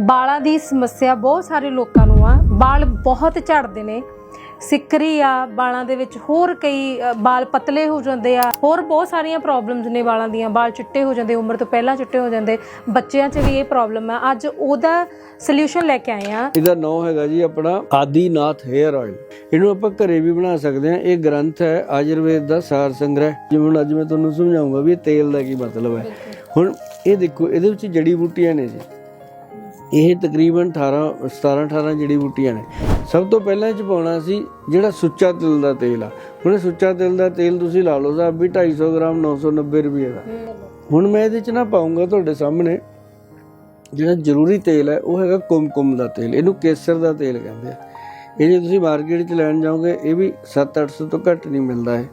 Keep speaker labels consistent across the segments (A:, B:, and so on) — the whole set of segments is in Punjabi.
A: ਬਾਲਾਂ ਦੀ ਸਮੱਸਿਆ ਬਹੁਤ ਸਾਰੇ ਲੋਕਾਂ ਨੂੰ ਆ। ਬਾਲ ਬਹੁਤ ਝੜਦੇ ਨੇ। ਸਿੱਕਰੀ ਆ, ਬਾਲਾਂ ਦੇ ਵਿੱਚ ਹੋਰ ਕਈ ਬਾਲ ਪਤਲੇ ਹੋ ਜਾਂਦੇ ਆ। ਹੋਰ ਬਹੁਤ ਸਾਰੀਆਂ ਪ੍ਰੋਬਲਮਸ ਨੇ ਵਾਲਾਂ ਦੀਆਂ। ਬਾਲ ਚਿੱਟੇ ਹੋ ਜਾਂਦੇ, ਉਮਰ ਤੋਂ ਪਹਿਲਾਂ ਚਿੱਟੇ ਹੋ ਜਾਂਦੇ। ਬੱਚਿਆਂ 'ਚ ਵੀ ਇਹ ਪ੍ਰੋਬਲਮ ਆ। ਅੱਜ ਉਹਦਾ ਸੋਲੂਸ਼ਨ ਲੈ ਕੇ ਆਏ ਆ।
B: ਇਹਦਾ ਨਾਮ ਹੈਗਾ ਜੀ ਆਪਣਾ ਆਦੀਨਾਥ 헤ਅਰ ਆਇਲ। ਇਹਨੂੰ ਆਪਾਂ ਘਰੇ ਵੀ ਬਣਾ ਸਕਦੇ ਹਾਂ। ਇਹ ਗ੍ਰੰਥ ਹੈ, ਆਯੁਰਵੇਦ ਦਾ ਸਾਰ ਸੰਗ੍ਰਹਿ। ਜਿਵੇਂ ਹੁਣ ਅੱਜ ਮੈਂ ਤੁਹਾਨੂੰ ਸਮਝਾਉਂਗਾ ਵੀ ਇਹ ਤੇਲ ਦਾ ਕੀ ਮਤਲਬ ਹੈ। ਹੁਣ ਇਹ ਦੇਖੋ, ਇਹਦੇ ਵਿੱਚ ਜੜੀ ਬੂਟੀਆਂ ਨੇ ਜੀ। ਇਹ ਤਕਰੀਬਨ 18 17 18 ਜੜੀ ਬੂਟੀਆਂ ਨੇ। ਸਭ ਤੋਂ ਪਹਿਲਾਂ ਚ ਪਾਉਣਾ ਸੀ ਜਿਹੜਾ ਸੁੱਚਾ ਤਿਲ ਦਾ ਤੇਲ ਆ। ਹੁਣ ਸੁੱਚਾ ਤਿਲ ਦਾ ਤੇਲ ਤੁਸੀਂ ਲਾ ਲਓ ਸਾਹਿਬ ਵੀ 250 ਗ੍ਰਾਮ 990 ਰੁਪਏ ਦਾ। ਹੁਣ ਮੈਂ ਇਹਦੇ ਚ ਨਾ ਪਾਉਂਗਾ ਤੁਹਾਡੇ ਸਾਹਮਣੇ ਜਿਹੜਾ ਜ਼ਰੂਰੀ ਤੇਲ ਹੈ, ਉਹ ਹੈਗਾ ਕੁਮਕੁਮ ਦਾ ਤੇਲ। ਇਹਨੂੰ ਕੇਸਰ ਦਾ ਤੇਲ ਕਹਿੰਦੇ ਆ। ਇਹ ਜੇ ਤੁਸੀਂ ਮਾਰਕੀਟ 'ਚ ਲੈਣ ਜਾਓਗੇ, ਇਹ ਵੀ 7-800 ਤੋਂ ਘੱਟ ਨਹੀਂ ਮਿਲਦਾ ਹੈ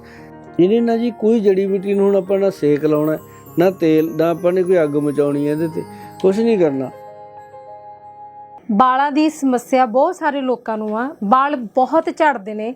B: ਇਹਨੇ ਨਾ ਜੀ ਕੋਈ ਜੜੀ ਬੂਟੀ ਨੂੰ ਹੁਣ ਆਪਾਂ ਨਾ ਸੇਕ ਲਾਉਣਾ, ਨਾ ਤੇਲ, ਨਾ ਆਪਾਂ ਨੇ ਕੋਈ ਅੱਗ ਮਚਾਉਣੀ ਇਹਦੇ ਤੇ। ਕੁਝ ਨਹੀਂ ਕਰਨਾ।
A: ਬਾਲਾਂ ਦੀ ਸਮੱਸਿਆ ਬਹੁਤ ਸਾਰੇ ਲੋਕਾਂ ਨੂੰ ਆ। ਬਾਲ ਬਹੁਤ ਝੜਦੇ ਨੇ।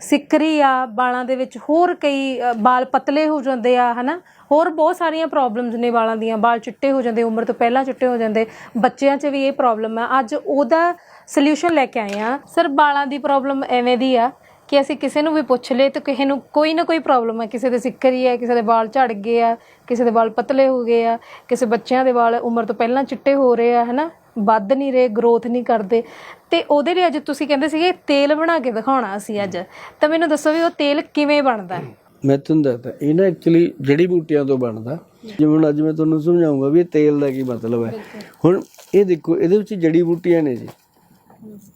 A: ਸਿੱਕਰੀ ਆ, ਬਾਲਾਂ ਦੇ ਵਿੱਚ ਹੋਰ ਕਈ ਬਾਲ ਪਤਲੇ ਹੋ ਜਾਂਦੇ ਆ, ਹਨਾ? ਹੋਰ ਬਹੁਤ ਸਾਰੀਆਂ ਪ੍ਰੋਬਲਮਸ ਨੇ ਵਾਲਾਂ ਦੀਆਂ। ਬਾਲ ਚਿੱਟੇ ਹੋ ਜਾਂਦੇ, ਉਮਰ ਤੋਂ ਪਹਿਲਾਂ ਚਿੱਟੇ ਹੋ ਜਾਂਦੇ। ਬੱਚਿਆਂ 'ਚ ਵੀ ਇਹ ਪ੍ਰੋਬਲਮ ਆ। ਅੱਜ ਉਹਦਾ ਸੋਲੂਸ਼ਨ ਲੈ ਕੇ ਆਏ ਆ। ਸਰ, ਬਾਲਾਂ ਦੀ ਪ੍ਰੋਬਲਮ ਐਵੇਂ ਦੀ ਆ ਕਿ ਅਸੀਂ ਕਿਸੇ ਨੂੰ ਵੀ ਪੁੱਛ ਲਏ ਤਾਂ ਕਿਸੇ ਨੂੰ ਕੋਈ ਨਾ ਕੋਈ ਪ੍ਰੋਬਲਮ ਹੈ ਕਿਸੇ ਦੇ ਸਿੱਕਰੀ ਹੈ ਕਿਸੇ ਦੇ ਵਾਲ ਝੜ ਗਏ ਆ, ਕਿਸੇ ਦੇ ਵਾਲ ਪਤਲੇ ਹੋ ਗਏ ਆ, ਕਿਸੇ ਬੱਚਿਆਂ ਦੇ ਵਾਲ ਉਮਰ ਤੋਂ ਪਹਿਲਾਂ ਚਿੱਟੇ ਹੋ ਰਹੇ ਆ, ਹਨਾ? ਵੱਧ ਨਹੀਂ ਰਹੇ ਗਰੋਥ ਨਹੀਂ ਕਰਦੇ। ਤੇ ਉਹਦੇ ਲਈ ਅੱਜ ਤੁਸੀਂ ਕਹਿੰਦੇ ਸੀਗੇ, ਤੇਲ ਬਣਾ ਕੇ ਦਿਖਾਉਣਾ ਸੀ ਅੱਜ। ਤਾਂ ਮੈਨੂੰ ਦੱਸੋ ਵੀ ਉਹ ਤੇਲ ਕਿਵੇਂ ਬਣਦਾ ਹੈ?
B: ਮੈਂ ਤੁਹਾਨੂੰ ਦੱਸਦਾ, ਇਹ ਨਾ ਐਕਚੁਅਲੀ ਜੜੀ ਬੂਟੀਆਂ ਤੋਂ ਬਣਦਾ। ਜਿਵੇਂ ਹੁਣ ਅੱਜ ਮੈਂ ਤੁਹਾਨੂੰ ਸਮਝਾਉਂਗਾ ਵੀ ਇਹ ਤੇਲ ਦਾ ਕੀ ਮਤਲਬ ਹੈ। ਹੁਣ ਇਹ ਦੇਖੋ, ਇਹਦੇ ਵਿੱਚ ਜੜੀ ਬੂਟੀਆਂ ਨੇ ਜੀ।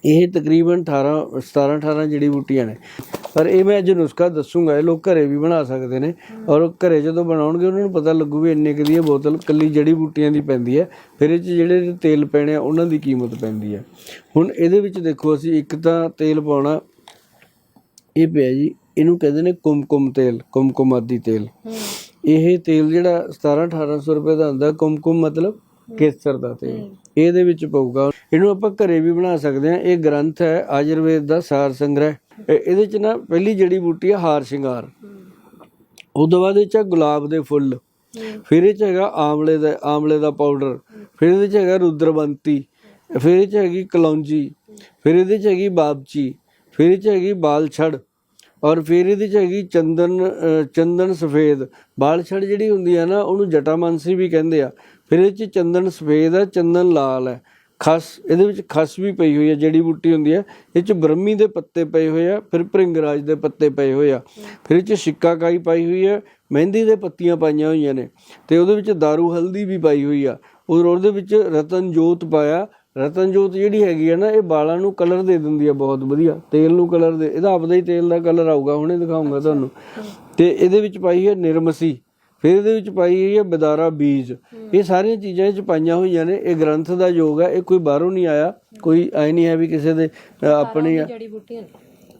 B: ਇਹ ਤਕਰੀਬਨ 18 17 18 ਜੜੀ ਬੂਟੀਆਂ ਨੇ। ਪਰ ਇਹ ਮੈਂ ਅੱਜ ਨੁਸਖਾ ਦੱਸੂਗਾ ਇਹ ਲੋਕ ਘਰੇ ਵੀ ਬਣਾ ਸਕਦੇ ਨੇ ਔਰ ਘਰੇ ਜਦੋਂ ਬਣਾਉਣਗੇ ਉਹਨਾਂ ਨੂੰ ਪਤਾ ਲੱਗੂ ਵੀ ਇੰਨੇ ਕੁ ਦੀ ਇਹ ਬੋਤਲ ਕੱਲੀ ਜੜੀ ਬੂਟੀਆਂ ਦੀ ਪੈਂਦੀ ਹੈ ਫਿਰ ਇਹ 'ਚ ਜਿਹੜੇ ਤੇਲ ਪੈਣੇ ਆ ਉਹਨਾਂ ਦੀ ਕੀਮਤ ਪੈਂਦੀ ਹੈ। ਹੁਣ ਇਹਦੇ ਵਿੱਚ ਦੇਖੋ ਅਸੀਂ ਇੱਕ ਤਾਂ ਤੇਲ ਪਾਉਣਾ ਇਹ ਪਿਆ ਜੀ ਇਹਨੂੰ ਕਹਿੰਦੇ ਨੇ ਕੁਮਕੁਮ ਤੇਲ ਕੁਮਕੁਮ ਆਦੀ ਤੇਲ। ਇਹ ਤੇਲ ਜਿਹੜਾ 17 1800 ਰੁਪਏ ਦਾ ਹੁੰਦਾ ਕੁਮਕੁਮ ਮਤਲਬ ਕੇਸਰ ਦਾ ਤੇਲ। ਇਹਦੇ ਵਿੱਚ ਪਊਗਾ ਇਹਨੂੰ ਆਪਾਂ ਘਰੇ ਵੀ ਬਣਾ ਸਕਦੇ ਹਾਂ। ਇਹ ਗ੍ਰੰਥ ਹੈ, ਆਯੁਰਵੇਦ ਦਾ ਸਾਰ ਸੰਗ੍ਰਹਿ। ਇਹਦੇ ਚ ਨਾ ਪਹਿਲੀ ਜੜੀ ਬੂਟੀ ਹੈ, ਹਾਰ ਸ਼ਿੰਗਾਰ। ਉਸ ਤੋਂ ਬਾਅਦ ਇਹ ਚ ਹੈ ਗੁਲਾਬ ਦੇ ਫੁੱਲ। ਫਿਰ ਇਹ ਚ ਹੈਗਾ ਆਮਲੇ ਦਾ ਆਮਲੇ ਦਾ ਪਾਊਡਰ ਫਿਰ ਇਹਦੇ ਚ ਹੈਗਾ ਰੁਦਰਬੰਤੀ ਫਿਰ ਇਹ ਚ ਹੈਗੀ ਕਲੌਂਜੀ। ਫਿਰ ਇਹਦੇ ਚ ਹੈਗੀ ਬਾਬਚੀ। ਫਿਰ ਇਹ ਚ ਹੈਗੀ ਬਾਲਛੜ। ਔਰ ਫਿਰ ਇਹਦੇ ਚ ਹੈਗੀ ਚੰਦਨ ਚੰਦਨ ਸਫੇਦ। ਬਾਲਛੜ ਜਿਹੜੀ ਹੁੰਦੀ ਆ ਨਾ, ਉਹਨੂੰ ਜਟਾਮਾਨਸੀ ਵੀ ਕਹਿੰਦੇ ਆ। ਫਿਰ ਇਹ ਚ ਚੰਦਨ ਸਫੇਦ ਹੈ, ਚੰਦਨ ਲਾਲ ਹੈ। ਖਸ, ਇਹਦੇ ਵਿੱਚ ਖਸ ਵੀ ਪਈ ਹੋਈ ਹੈ ਜੜੀ ਬੂਟੀ ਹੁੰਦੀ ਹੈ ਇਹ ਚ ਬ੍ਰਹਮੀ ਦੇ ਪੱਤੇ ਪਏ ਹੋਏ ਆ, ਫਿਰ ਭ੍ਰਿੰਗਰਾਜ ਦੇ ਪੱਤੇ ਪਏ ਹੋਏ ਆ। ਫਿਰ ਇਹ ਚ ਸ਼ਿਕਾਕਾਈ ਪਾਈ ਹੋਈ ਹੈ ਮਹਿੰਦੀ ਦੇ ਪੱਤੀਆਂ ਪਾਈਆਂ ਹੋਈਆਂ ਨੇ। ਤੇ ਉਹਦੇ ਵਿੱਚ दारू ਹਲਦੀ ਵੀ ਪਾਈ ਹੋਈ ਆ। ਔਰ ਉਹਦੇ ਵਿੱਚ ਰਤਨ ਜੋਤ ਪਾਇਆ। ਰਤਨ ਜੋਤ ਜਿਹੜੀ ਹੈਗੀ ਆ ਨਾ, ਇਹ ਵਾਲਾਂ ਨੂੰ ਕਲਰ ਦੇ ਦਿੰਦੀ ਆ ਬਹੁਤ ਵਧੀਆ। ਤੇਲ ਨੂੰ ਕਲਰ ਦੇ, ਇਹਦਾ ਆਪਦਾ ਹੀ ਤੇਲ ਦਾ ਕਲਰ ਆਊਗਾ, ਹੁਣੇ ਦਿਖਾਉਂਗਾ ਤੁਹਾਨੂੰ। ਤੇ ਇਹਦੇ ਵਿੱਚ ਪਾਈ ਹੈ ਨਿਰਮਸੀ। ਫਿਰ ਇਹਦੇ ਵਿੱਚ ਪਾਈ ਹੋਈ ਹੈ ਬਦਾਰਾ ਬੀਜ ਇਹ ਸਾਰੀਆਂ ਚੀਜ਼ਾਂ ਇਹ ਚ ਪਾਈਆਂ ਹੋਈਆਂ ਨੇ ਇਹ ਗ੍ਰੰਥ ਦਾ ਯੋਗ ਹੈ ਇਹ ਕੋਈ ਬਾਹਰੋਂ ਨਹੀਂ ਆਇਆ ਕੋਈ ਐ ਨਹੀਂ ਹੈ ਵੀ ਕਿਸੇ ਦੇ ਅ, ਆਪਣੀ ਆ
A: ਜੜੀ ਬੂਟੀਆਂ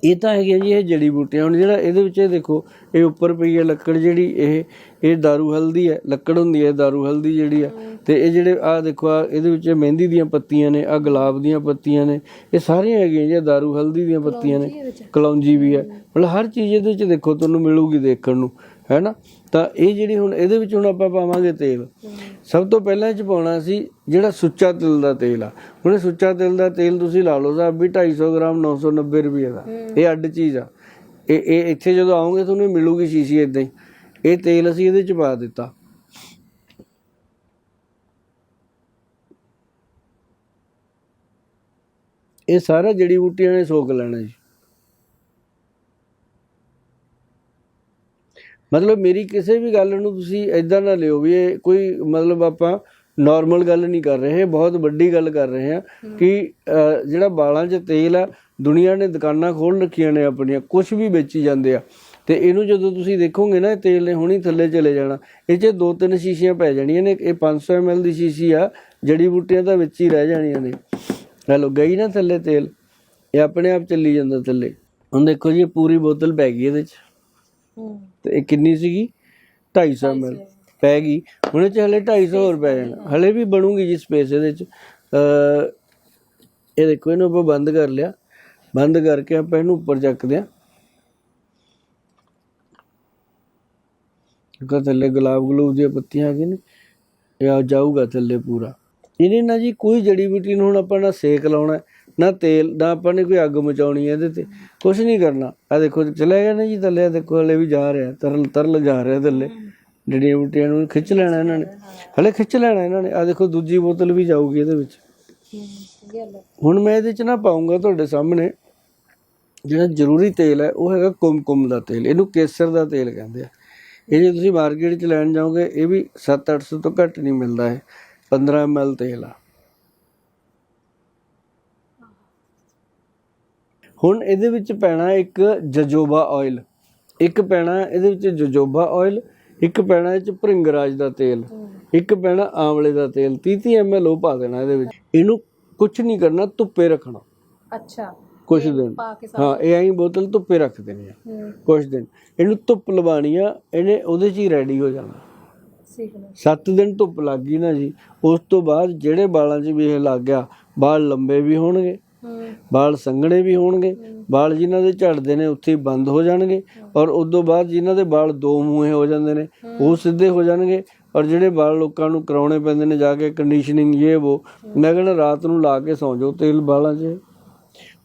B: ਇਹ ਤਾਂ ਹੈਗੀਆਂ ਜੀ ਇਹ ਜੜੀ ਬੂਟੀਆਂ ਹੁਣ ਜਿਹੜਾ ਇਹਦੇ ਵਿੱਚ ਇਹ ਦੇਖੋ ਇਹ ਉੱਪਰ ਪਈ ਹੈ ਲੱਕੜ ਜਿਹੜੀ ਇਹ ਇਹ दारू ਹਲਦੀ ਹੈ ਲੱਕੜ ਹੁੰਦੀ ਹੈ दारू ਹਲਦੀ ਜਿਹੜੀ ਆ ਤੇ ਇਹ ਜਿਹੜੇ ਆ ਦੇਖੋ ਆ ਇਹਦੇ ਵਿੱਚ ਮਹਿੰਦੀ ਦੀਆਂ ਪੱਤੀਆਂ ਨੇ ਆ ਗੁਲਾਬ ਦੀਆਂ ਪੱਤੀਆਂ ਨੇ ਇਹ ਸਾਰੀਆਂ ਹੈਗੀਆਂ ਜੀ दारू ਹਲਦੀ ਦੀਆਂ ਪੱਤੀਆਂ ਨੇ ਕਲੌਂਜੀ ਵੀ ਹੈ। ਮਤਲਬ ਹਰ ਚੀਜ਼ ਇਹਦੇ ਵਿੱਚ ਦੇਖੋ ਤੁਹਾਨੂੰ ਮਿਲੂਗੀ ਦੇਖਣ ਨੂੰ ਹੈ ਨਾ? ਤਾਂ ਇਹ ਜਿਹੜੀ ਹੁਣ ਇਹਦੇ ਵਿੱਚ ਹੁਣ ਆਪਾਂ ਪਾਵਾਂਗੇ ਤੇਲ। ਸਭ ਤੋਂ ਪਹਿਲਾਂ ਇਹ ਚ ਪਾਉਣਾ ਸੀ ਜਿਹੜਾ ਸੁੱਚਾ ਤਿਲ ਦਾ ਤੇਲ ਆ। ਹੁਣ ਇਹ ਸੁੱਚਾ ਤਿਲ ਦਾ ਤੇਲ ਤੁਸੀਂ ਲਾ ਲਓ ਸਾਹਿਬ ਵੀ 250 ਗ੍ਰਾਮ 990 ਰੁਪਏ ਦਾ। ਇਹ ਅੱਡ ਚੀਜ਼ ਆ। ਇਹ ਇਹ ਇੱਥੇ ਜਦੋਂ ਆਓਗੇ ਤੁਹਾਨੂੰ ਮਿਲੂਗੀ ਸ਼ੀਸ਼ੀ ਇਦਾਂ ਹੀ। ਇਹ ਤੇਲ ਅਸੀਂ ਇਹਦੇ ਚ ਪਾ ਦਿੱਤਾ। ਇਹ ਸਾਰਾ ਜੜੀ ਬੂਟੀਆਂ ਨੇ ਸੋਖ ਲੈਣਾ ਜੀ। ਮਤਲਬ ਮੇਰੀ ਕਿਸੇ ਵੀ ਗੱਲ ਨੂੰ ਤੁਸੀਂ ਐਦਾਂ ਨਾ ਲਿਓ ਵੀ ਇਹ ਕੋਈ ਮਤਲਬ ਆਪਾਂ ਨਾਰਮਲ ਗੱਲ ਨਹੀਂ ਕਰ ਰਹੇ ਬਹੁਤ ਵੱਡੀ ਗੱਲ ਕਰ ਰਹੇ ਹਾਂ ਕਿ ਜਿਹੜਾ ਬਾਲਾਂ 'ਚ ਤੇਲ ਆ, ਦੁਨੀਆ ਨੇ ਦੁਕਾਨਾਂ ਖੋਲ ਰੱਖੀਆਂ ਨੇ ਆਪਣੀਆਂ ਕੁਝ ਵੀ ਵੇਚੀ ਜਾਂਦੇ ਆ। ਤੇ ਇਹਨੂੰ ਜਦੋਂ ਤੁਸੀਂ ਦੇਖੋਗੇ ਨਾ, ਇਹ ਤੇਲ ਨੇ ਹੁਣੀ ਥੱਲੇ ਚਲੇ ਜਾਣਾ। ਇਹ 'ਚ ਦੋ ਤਿੰਨ ਸ਼ੀਸ਼ੀਆਂ ਪੈ ਜਾਣੀਆਂ ਨੇ, ਇਹ 500 ml ਦੀ ਸ਼ੀਸ਼ੀ ਆ, ਜੜੀ ਬੂਟੀਆਂ ਤਾਂ ਵਿੱਚ ਹੀ ਰਹਿ ਜਾਣੀਆਂ ਨੇ। ਹਲੋ ਗਈ ਨਾ ਥੱਲੇ ਤੇਲ ਇਹ ਆਪਣੇ ਆਪ ਚੱਲੀ ਜਾਂਦਾ ਥੱਲੇ। ਹੁਣ ਦੇਖੋ ਜੀ ਇਹ ਪੂਰੀ ਬੋਤਲ ਪੈ ਗਈ ਇਹਦੇ 'ਚ। ਤੇ ਇਹ ਕਿੰਨੀ ਸੀਗੀ? 250 ml ਪੈ ਗਈ। ਹੁਣ ਇਹ ਚ ਹਲੇ 250 ਹੋਰ ਪੈ ਜਾਣਾ। ਹਲੇ ਵੀ ਬਣੂਗੀ ਜੀ ਸਪੇਸ ਇਹਦੇ ਚ। ਇਹ ਦੇਖੋ ਇਹਨੂੰ ਆਪਾਂ ਬੰਦ ਕਰ ਲਿਆ। ਬੰਦ ਕਰਕੇ ਆਪਾਂ ਇਹਨੂੰ ਉੱਪਰ ਚੱਕਦੇ ਆ ਕਿਉਂਕਿ ਥੱਲੇ ਗੁਲਾਬ ਗਲੂਬ ਦੀਆਂ ਪੱਤੀਆਂ ਆ ਗਈਆਂ ਨੇ। ਇਹ ਆ ਜਾਊਗਾ ਥੱਲੇ ਪੂਰਾ। ਇਹਨੇ ਨਾ ਜੀ ਕੋਈ ਜੜੀ ਬੂਟੀ ਨੂੰ ਹੁਣ ਆਪਾਂ ਨਾ ਸੇਕ ਲਾਉਣਾ, ਨਾ ਤੇਲ, ਨਾ ਆਪਾਂ ਨੇ ਕੋਈ ਅੱਗ ਮਚਾਉਣੀ ਹੈ ਇਹਦੇ ਤੇ। ਕੁਝ ਨਹੀਂ ਕਰਨਾ। ਆ ਦੇਖੋ, ਚਲੇ ਗਿਆ ਨਾ ਜੀ ਥੱਲੇ ਦੇਖੋ, ਹਲੇ ਵੀ ਜਾ ਰਿਹਾ ਤਰਲ ਤਰਲ ਜਾ ਰਿਹਾ ਥੱਲੇ। ਜੜੀਆਂ ਬੂਟੀਆਂ ਨੂੰ ਖਿੱਚ ਲੈਣਾ ਇਹਨਾਂ ਨੇ। ਹਲੇ ਖਿੱਚ ਲੈਣਾ ਇਹਨਾਂ ਨੇ। ਆ ਦੇਖੋ, ਦੂਜੀ ਬੋਤਲ ਵੀ ਜਾਊਗੀ ਇਹਦੇ ਵਿੱਚ। ਹੁਣ ਮੈਂ ਇਹਦੇ ਚ ਨਾ ਪਾਉਂਗਾ ਤੁਹਾਡੇ ਸਾਹਮਣੇ। ਜਿਹੜਾ ਜ਼ਰੂਰੀ ਤੇਲ ਹੈ, ਉਹ ਹੈਗਾ ਕੁਮਕੁਮ ਦਾ ਤੇਲ। ਇਹਨੂੰ ਕੇਸਰ ਦਾ ਤੇਲ ਕਹਿੰਦੇ ਆ। ਇਹ ਜੇ ਤੁਸੀਂ ਮਾਰਕੀਟ 'ਚ ਲੈਣ ਜਾਓਗੇ, ਇਹ ਵੀ 7-800 ਤੋਂ ਘੱਟ ਨਹੀਂ ਮਿਲਦਾ ਹੈ 15 ml ਤੇਲ ਆ। ਹੁਣ ਇਹਦੇ ਵਿੱਚ ਪੈਣਾ ਇੱਕ ਜਜੋਬਾ ਆਇਲ ਇੱਕ ਪੈਣਾ ਇਹਦੇ ਵਿੱਚ ਜਜੋਬਾ ਆਇਲ ਇੱਕ ਪੈਣਾ ਇਹ ਚ ਭ੍ਰਿੰਗਰਾਜ ਦਾ ਤੇਲ। ਇੱਕ ਪੈਣਾ ਆਂਵਲੇ ਦਾ ਤੇਲ। 30-30 ml ਉਹ ਪਾ ਦੇਣਾ ਇਹਦੇ ਵਿੱਚ। ਇਹਨੂੰ ਕੁਝ ਨਹੀਂ ਕਰਨਾ ਧੁੱਪੇ ਰੱਖਣਾ।
A: ਅੱਛਾ।
B: ਕੁਝ ਦਿਨ। ਹਾਂ ਇਹ ਐਂ ਬੋਤਲ ਧੁੱਪੇ ਰੱਖ ਦੇਣੀ ਆ। ਕੁਝ ਦਿਨ। ਇਹਨੂੰ ਧੁੱਪ ਲਵਾਣੀ ਆ ਇਹਨੇ ਉਹਦੇ 'ਚ ਹੀ ਰੈਡੀ ਹੋ ਜਾਣਾ। 7 ਦਿਨ ਧੁੱਪ ਲੱਗ ਗਈ ਨਾ ਜੀ ਉਸ ਤੋਂ ਬਾਅਦ ਜਿਹੜੇ ਵਾਲਾਂ 'ਚ ਵੀ ਇਹ ਲੱਗ ਗਿਆ ਵਾਲ ਲੰਬੇ ਵੀ ਹੋਣਗੇ ਵਾਲ ਸੰਘਣੇ ਵੀ ਹੋਣਗੇ ਵਾਲ ਜਿਨ੍ਹਾਂ ਦੇ ਝੜਦੇ ਨੇ ਉੱਥੇ ਬੰਦ ਹੋ ਜਾਣਗੇ ਔਰ ਉਸ ਤੋਂ ਬਾਅਦ ਜਿਨ੍ਹਾਂ ਦੇ ਵਾਲ ਦੋ ਮੂੰਹੇ ਹੋ ਜਾਂਦੇ ਨੇ ਉਹ ਸਿੱਧੇ ਹੋ ਜਾਣਗੇ ਔਰ ਜਿਹੜੇ ਵਾਲ ਲੋਕਾਂ ਨੂੰ ਕਰਾਉਣੇ ਪੈਂਦੇ ਨੇ ਜਾ ਕੇ ਕੰਡੀਸ਼ਨਿੰਗ ਇਹ ਉਹ ਮੈਂ ਕਹਿੰਦਾ ਰਾਤ ਨੂੰ ਲਾ ਕੇ ਸੌਂ ਜਾਓ ਤੇਲ ਵਾਲਾਂ 'ਚ।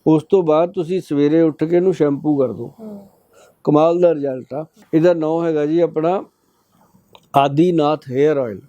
B: ਉਸ ਤੋਂ ਬਾਅਦ ਤੁਸੀਂ ਸਵੇਰੇ ਉੱਠ ਕੇ ਇਹਨੂੰ ਸ਼ੈਂਪੂ ਕਰ ਦਿਓ। ਕਮਾਲ ਦਾ ਰਿਜ਼ਲਟ ਆ। ਇਹਦਾ ਨਾਮ ਹੈਗਾ ਜੀ ਆਪਣਾ ਆਦੀਨਾਥ ਹੇਅਰ ਆਇਲ।